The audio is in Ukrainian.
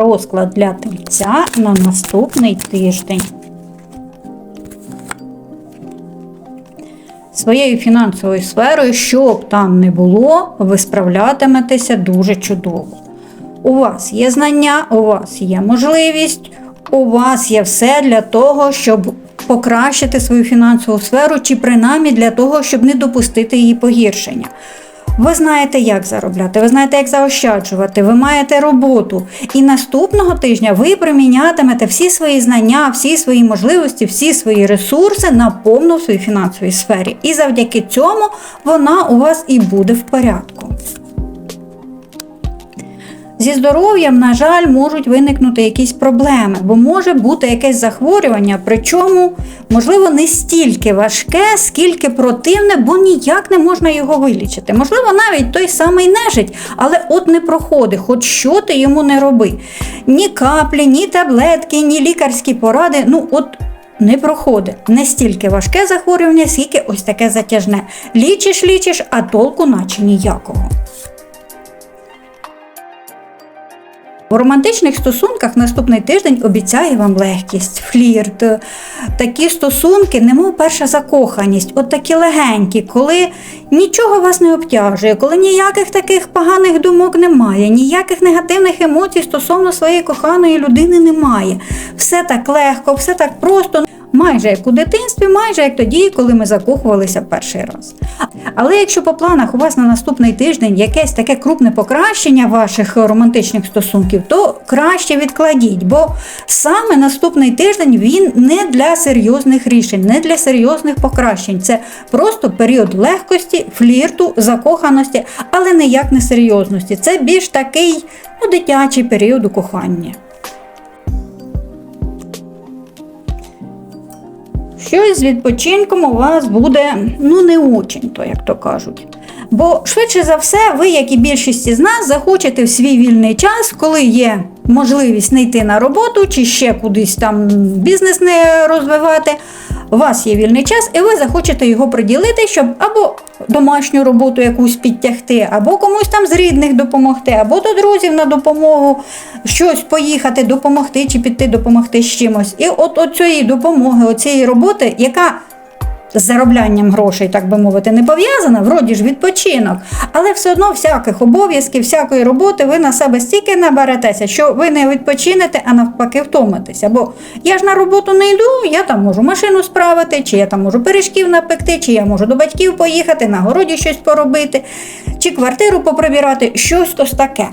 Розклад для тельця на наступний тиждень. Своєю фінансовою сферою, що б там не було, ви справлятиметеся дуже чудово. У вас є знання, у вас є можливість, у вас є все для того, щоб покращити свою фінансову сферу, чи принаймні для того, щоб не допустити її погіршення. Ви знаєте, як заробляти, ви знаєте, як заощаджувати, ви маєте роботу. І наступного тижня ви примінятимете всі свої знання, всі свої можливості, всі свої ресурси на повну в своїй фінансовій сфері. І завдяки цьому вона у вас і буде в порядку. Зі здоров'ям, на жаль, можуть виникнути якісь проблеми, бо може бути якесь захворювання, причому, можливо, не стільки важке, скільки противне, бо ніяк не можна його вилічити. Можливо, навіть той самий нежить, але от не проходить, хоч що ти йому не роби. Ні каплі, ні таблетки, ні лікарські поради. Ну, от не проходить. Не стільки важке захворювання, скільки ось таке затяжне. Лічиш, лічиш, а толку наче ніякого. У романтичних стосунках наступний тиждень обіцяє вам легкість, флірт, такі стосунки, немов перша закоханість, от такі легенькі, коли нічого вас не обтяжує, коли ніяких таких поганих думок немає, ніяких негативних емоцій стосовно своєї коханої людини немає. Все так легко, все так просто. Майже як у дитинстві, майже як тоді, коли ми закохувалися перший раз. Але якщо по планах у вас на наступний тиждень якесь таке крупне покращення ваших романтичних стосунків, то краще відкладіть, бо саме наступний тиждень він не для серйозних рішень, не для серйозних покращень. Це просто період легкості, флірту, закоханості, але ніяк не серйозності. Це більш такий ну, дитячий період у коханні. Щось з відпочинком у вас буде ну не очень, то як то кажуть. Бо швидше за все, ви, як і більшість із нас, захочете в свій вільний час, коли є можливість не йти на роботу чи ще кудись там бізнес не розвивати. У вас є вільний час, і ви захочете його приділити, щоб або домашню роботу якусь підтягти, або комусь там з рідних допомогти, або до друзів на допомогу щось поїхати, допомогти чи піти допомогти з чимось. І от цієї допомоги, оцієї роботи, яка з зароблянням грошей, так би мовити, не пов'язана, вроді ж відпочинок, але все одно всяких обов'язків, всякої роботи ви на себе стільки наберетеся, що ви не відпочинете, а навпаки втомитеся. Бо я ж на роботу не йду, я там можу машину справити, чи я там можу пиріжків напекти, чи я можу до батьків поїхати, на городі щось поробити, чи квартиру поприбирати, щось ось таке.